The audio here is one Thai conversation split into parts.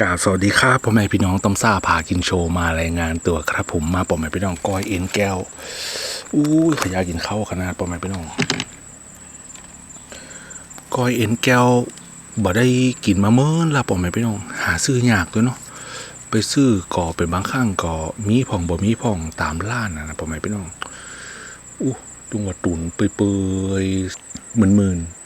กาสวัสดีครับพ่อแม่พี่น้องต้มซ่าพากินโชว์มารายงานตัวครับ ผมมาพ่อแม่พี่น้องก้อยเอ็นแก้วอู้ยขยากินข้าวขนาดพ่อแม่พี่น้องก้อยเอ็นแก้วบ่ได้กินมาเมื่อละพ่อแม่พี่น้อง หาซื้อยากด้วยเนาะไปซื้อก่อเป็นบางครั้งก็มีผ่องบ่มีผ่องตามร้านนะพ่อแม่พี่น้องอู้จุงว่าตุนเปื่อยๆหมึนๆ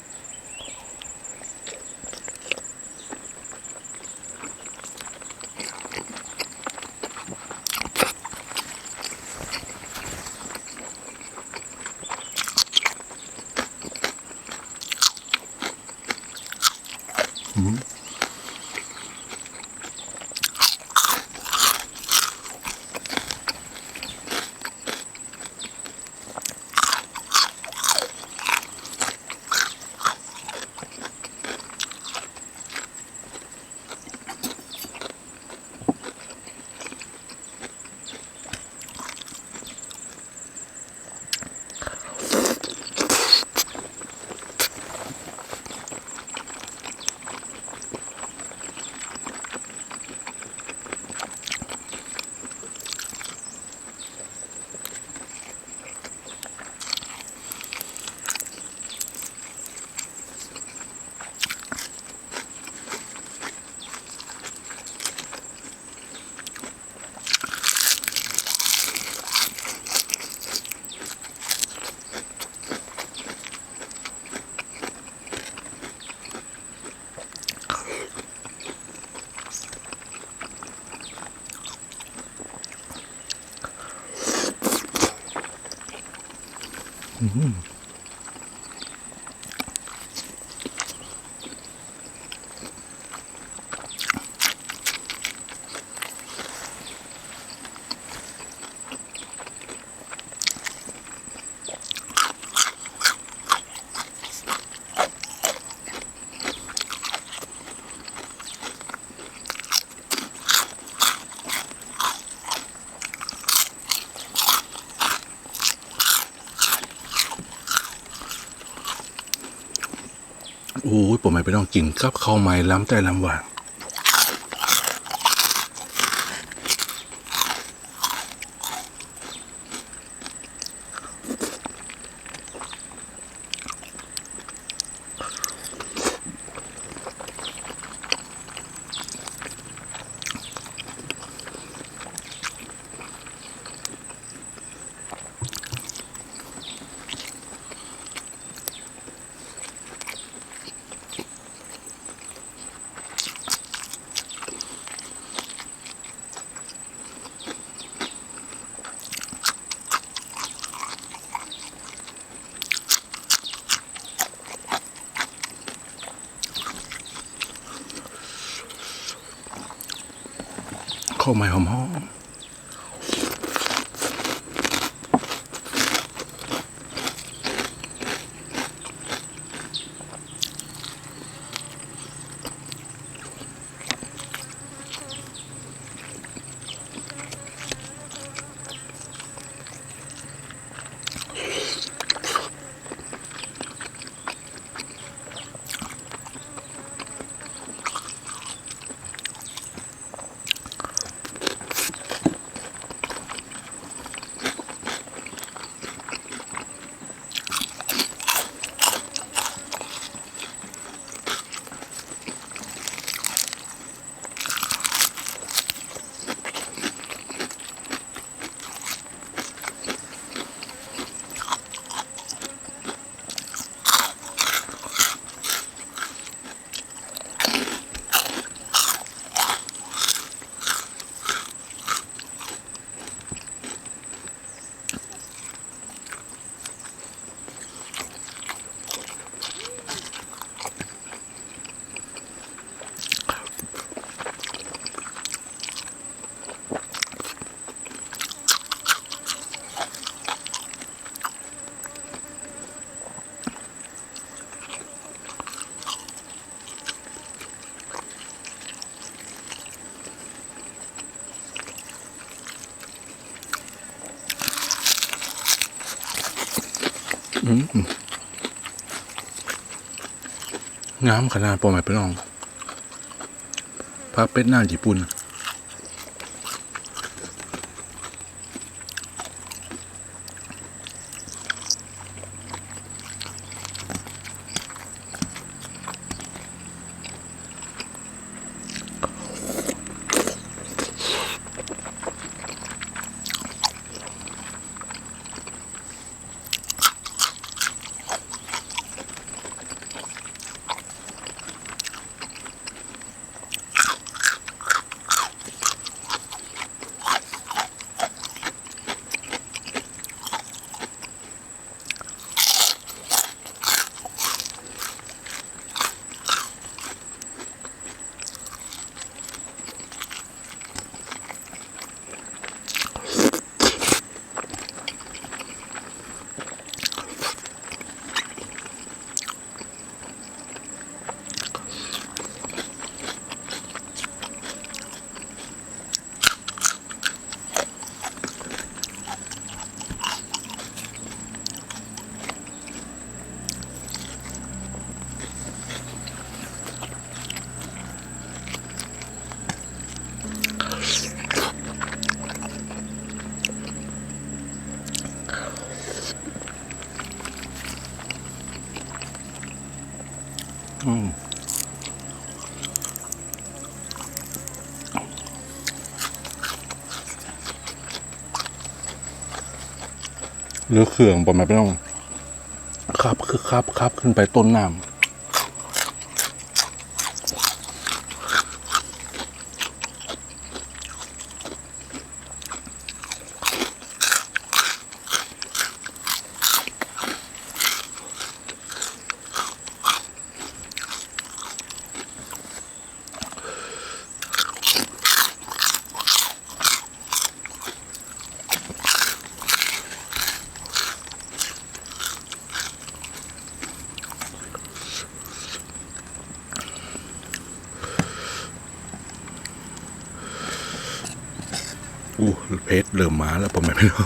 โอ้ผมไม่ไปต้องกินกับข้าวไม้ล้ำใจล้ำหวาน ข้าวไงามขนาดปอมไม่ไปลองผฟ้าเป็ดหน้าญี่ปุ่น หรือเครื่องประมาณไม่ต้องครับคือครับครับขึ้นไปต้นน้ำ อู้ เพชรเริ่มมาแล้วผมไม่รู้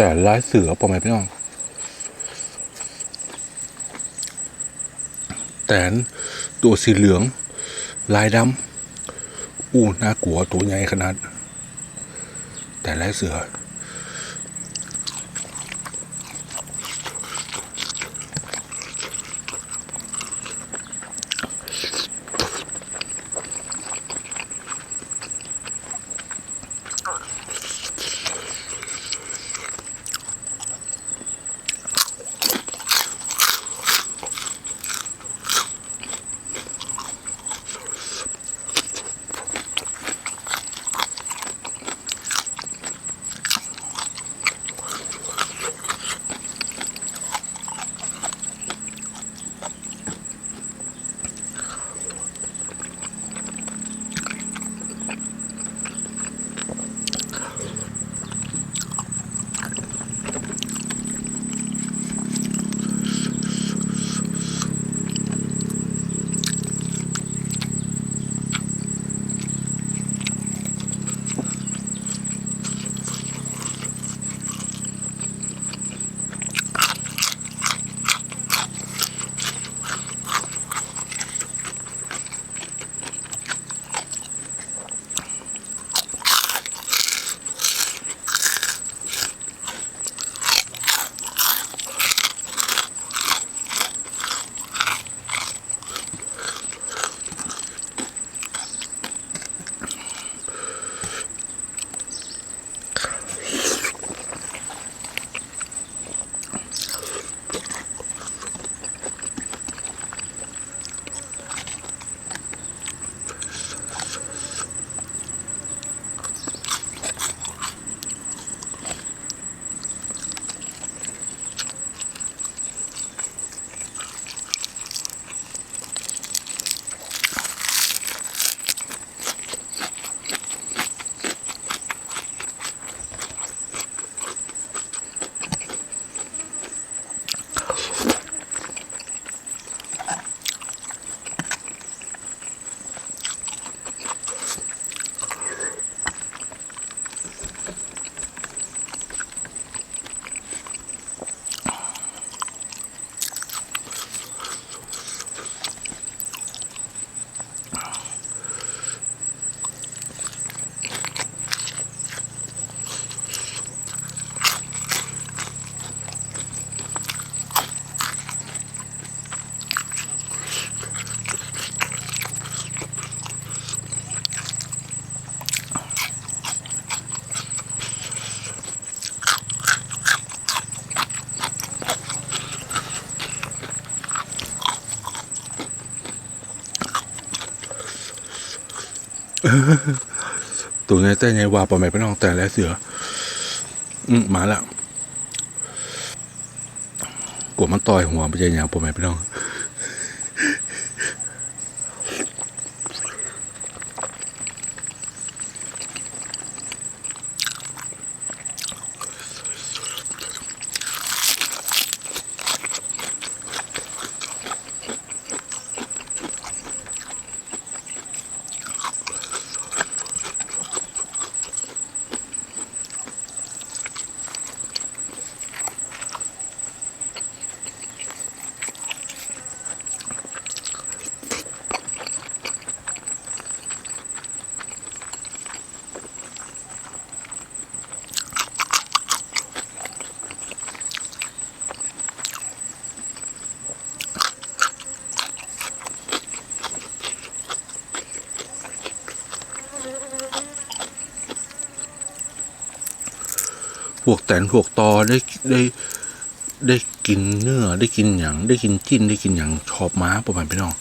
แต่ลายเสือปอมไหมพี่น้อง แต่นตัวสีเหลือง ลายดำอู้น่ากลัวตัวใหญ่ขนาด แต่ลายเสือ ตัวไงแต่ไงว่าปอมไม่ไปน้องแต่แล้เสือ อืมมาละกลัวมันต่อยหัวไปใจยางปอมไม่ไปน้อง วกแตนพวกตอได้ได้ได้กินเนื้อได้กินอย่างได้กินจิ้นได้กินอย่างชอบม้าประมาณพี่น้อง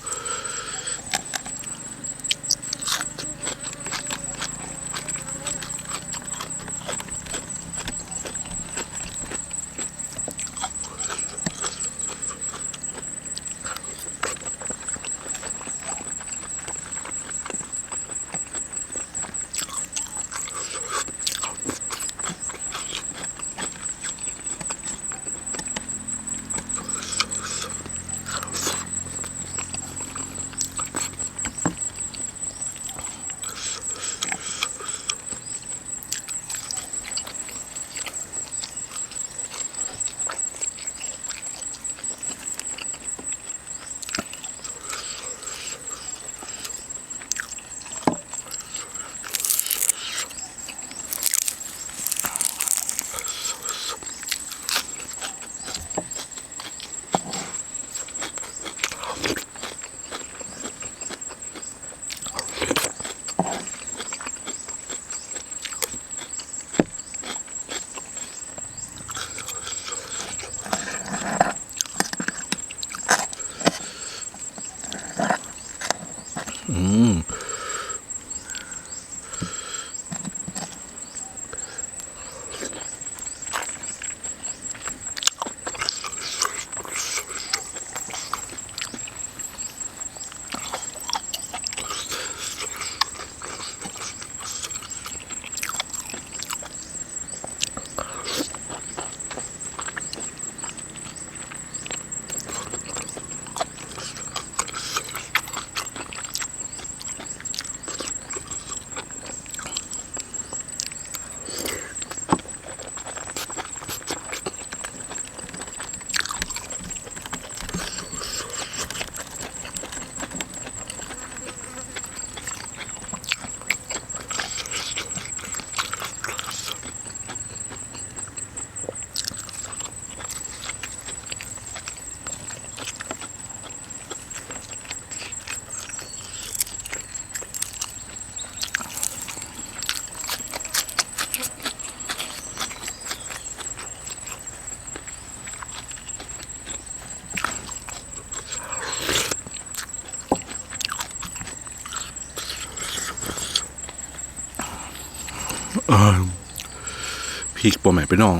พีกปอมไม่ไปน้อง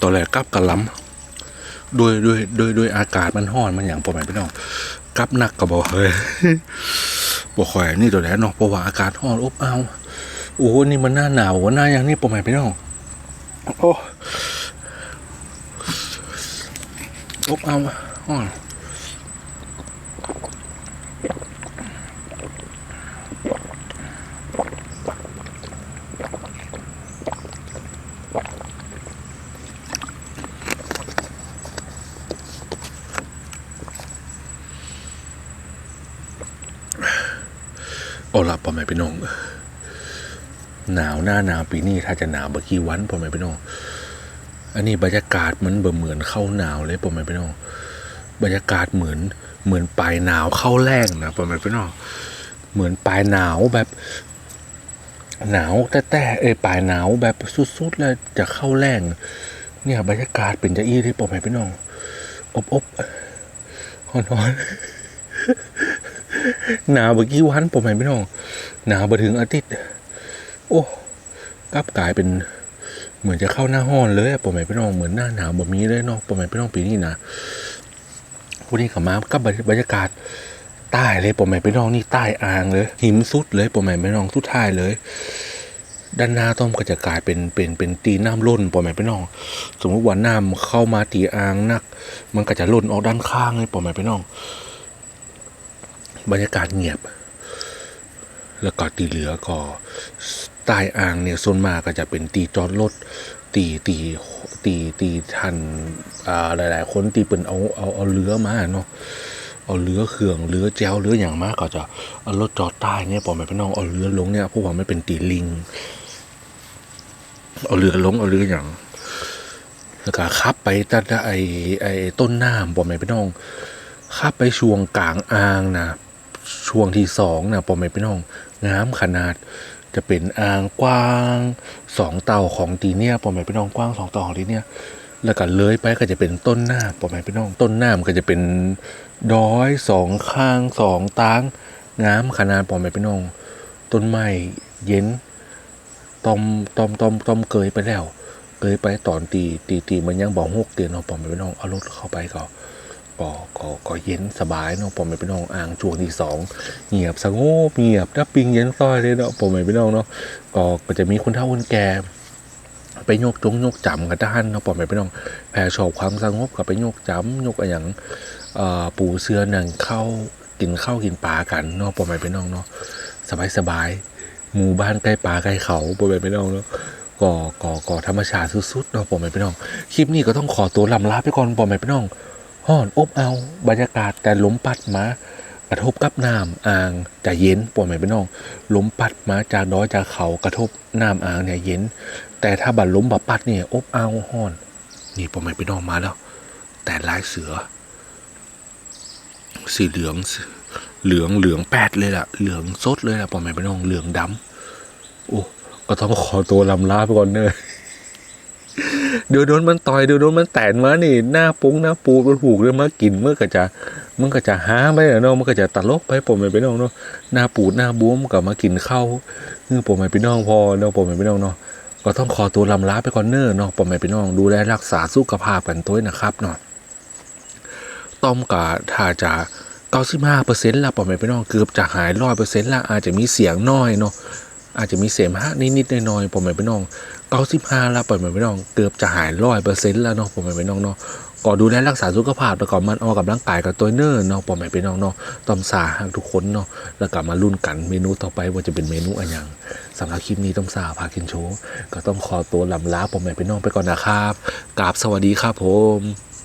ตอนแรกกลับกระล้ำด้วยด้วยด้วยด้วยอากาศมันห้อนมันอย่างปอมไม่ไปน้องกลับหนักก็บอกเฮ้ยบอกข่อยนี่ตัวแรกเนาะเพราะว่าอากาศห้อนอบอ้าวโอ้โหนี่มันหน้าหนาวหน้าอย่างนี้ปอมไม่ไปน้องโอ้อบอ้าวห้อน พ่อแม่พี่น้องหนาวหน้าหนาวปีนี้ถ้าจะหนาวเมื่อกี้วันพ่อแม่พี่น้องอันนี้บรรยากาศมันบ่เหมือนเข้าหนาวเลยพ่อแม่พี่น้องบรรยากาศเหมือนเหมือนปลายหนาวเข้าแรงนะพ่อแม่พี่น้องเหมือนปลายหนาวแบบหนาวแต่แต่เอยปลายหนาวแบบสุดๆแล้วจะเข้าแรงเนี่ยบรรยากาศเป็นจะอี้ที่พ่อแม่พี่น้องอบอบๆฮ้อน หนาวเมื่อกี้วันผมไม่พี่น้อง หนาวมาถึงอาทิตย์ โอ้กลับกลายเป็นเหมือนจะเข้าหน้าห้อนเลยผมไม่พี่น้องเหมือนหน้าหนาวแบบนี้เลยเนาะผมไม่พี่น้องปีนี้นะวันนี้กับมากับบรรยากาศใต้เลยผมไม่พี่น้องนี่ใต้อ่างเลย หิมสุดเลยผมไม่พี่น้องทุดท้ายเลยด้านหน้าต้มก็จะกลายเป็นเป็นเป็นตีน้ำล้นปอแม่พี่น้อง สมมติว่าน้ำเข้ามาตีอ่างนัก มันก็จะล้นออกด้านข้างเลยปอแม่พี่น้อง บรรยากาศเงียบ แล้วก็ตีเหลือก็ใต้อ่างเนี่ยส่วนมากก็จะเป็นตีจอดรถตีตีตีตีทันอ่าหลาย ๆ คนตีเป็นเอาเอาเอาเรือมาเนาะเอาเรือเครื่องเรือแจวเรืออย่างมากก็จะเอารถจอดใต้เนี่ยปอแม่พี่น้องเอาเรือลงเนี่ยเพราะว่าไม่เป็นตีลิง เอาเรือลงเอาเรืออย่างแล้วก็ขับไปตั้งแต่ไอไอต้นน้ำปอแม่พี่น้องขับไปช่วงกลางอ่างนะ ช่วงที่สองนะปอแม่พี่น้องงามขนาด จะเป็นอ่างกว้างสองเต่าของตีเนี่ยปอแม่พี่น้องกว้างสองเต่าของตีเนี่ยแล้วก็เลยไปก็จะเป็นต้นหน้าปอแม่พี่น้องต้นหน้ามันก็จะเป็นดอยสองข้างสองตางงามขนาดปอแม่พี่น้องต้นไม้เย็นตอมตอมตอมตอมเกยไปแล้ว เกยไปตอนตีตีตีมันยังบอกหกเตียนเนาปอมไปน้องเอารถเข้าไปก็ ก็ก็ก็เย็นสบายเนาะปอมไปน้องอ่างช่วงที่สองเงียบสงบเงียบน้าปิงเย็นซอยเลยเนาะปอมไปน้องเนาะก็ก็จะมีคนเฒ่าคนแก่ไปโยกจงโยกจำกันด้านเนาะปอมไปน้องแผ่ชอบความสงบกับไปโยกจำโยกอะไรอย่างเอ่อปูเสื้อหนังเข้ากินข้าวกินปลากันเนาะปอมไปน้องเนาะสบายสบายหมู่บ้านใกล้ป่าใกล้เขาปอมไปน้องเนาะก่อก่อก่อธรรมชาติสุดๆเนาะปอมไม่พี่น้องคลิปนี้ก็ต้องขอตัวลำลาไปก่อนปอมไม่พี่น้อง ห่อนอบเอาบรรยากาศแต่ลมปัดมากระทบกับน้ำอ่างจะเย็นปอมไม่พี่น้องลมปัดมาจากดอยจากเขากระทบน้ำอ่างเนี่ยเย็น แต่ถ้าบัดลมบัดปัดเนี่ยอบเอาห่อน นี่ปอมไม่พี่น้องมาแล้ว แต่ลายเสือ สีเหลืองเหลืองเหลืองแปดเลยล่ะ เหลืองสดเลยล่ะปอมไม่พี่น้องเหลืองดำโอ้ก็ต้องขอตัวลำลาไปก่อนเนอะ เดี๋ยวโดนมันต่อยเดี๋ยวโดนมันแตนมานี่หน้าปุ้งหน้าปูมันผูกเลยมากินเมื่อก็จะมันก็จะหาไปเนาะมันก็จะตลกไปผมไม่ไปน้องเนาะหน้าปูดหน้าบวมก็มากินข้าวนี่ผมไม่ไปน้องพอเนาะผมไม่ไปน้องเนาะก็ต้องขอตัวลำลาไปก่อนเนอเนาะผมไม่ไปน้องดูแลรักษาสุขภาพกันตัวนะครับเนาะต้อมกะถ้าจะเก้าสิบห้าเปอร์เซ็นต์ละผมไม่ไปน้องเกือบจะหายร้อยเปอร์เซ็นต์ละอาจจะมีเสียงน้อยเนาะ อาจจะมีเสมหะนิดๆน่อยๆผมไม่ไปน้องเก้าสิบห้าแล้วปล่อยไม่ไปน้องเกือบจะหายร้อยเปอร์เซ็นต์แล้วเนาะผมไม่ไปน้องเนาะก็ดูแลรักษาสุขภาพแล้วก็มันออกกับร่างกายกับตัวเนอร์เนาะผมไม่ไปน้องเนาะตอมสาหากทุกคนเนาะแล้วก็มาลุ้นกันเมนูต่อไปว่าจะเป็นเมนูอะไรอย่างสำหรับคลิปนี้ต้องสาพากินโชว์ก็ต้องขอตัวลำลาผมไม่ไปน้องไปก่อนนะครับกราบสวัสดีครับผม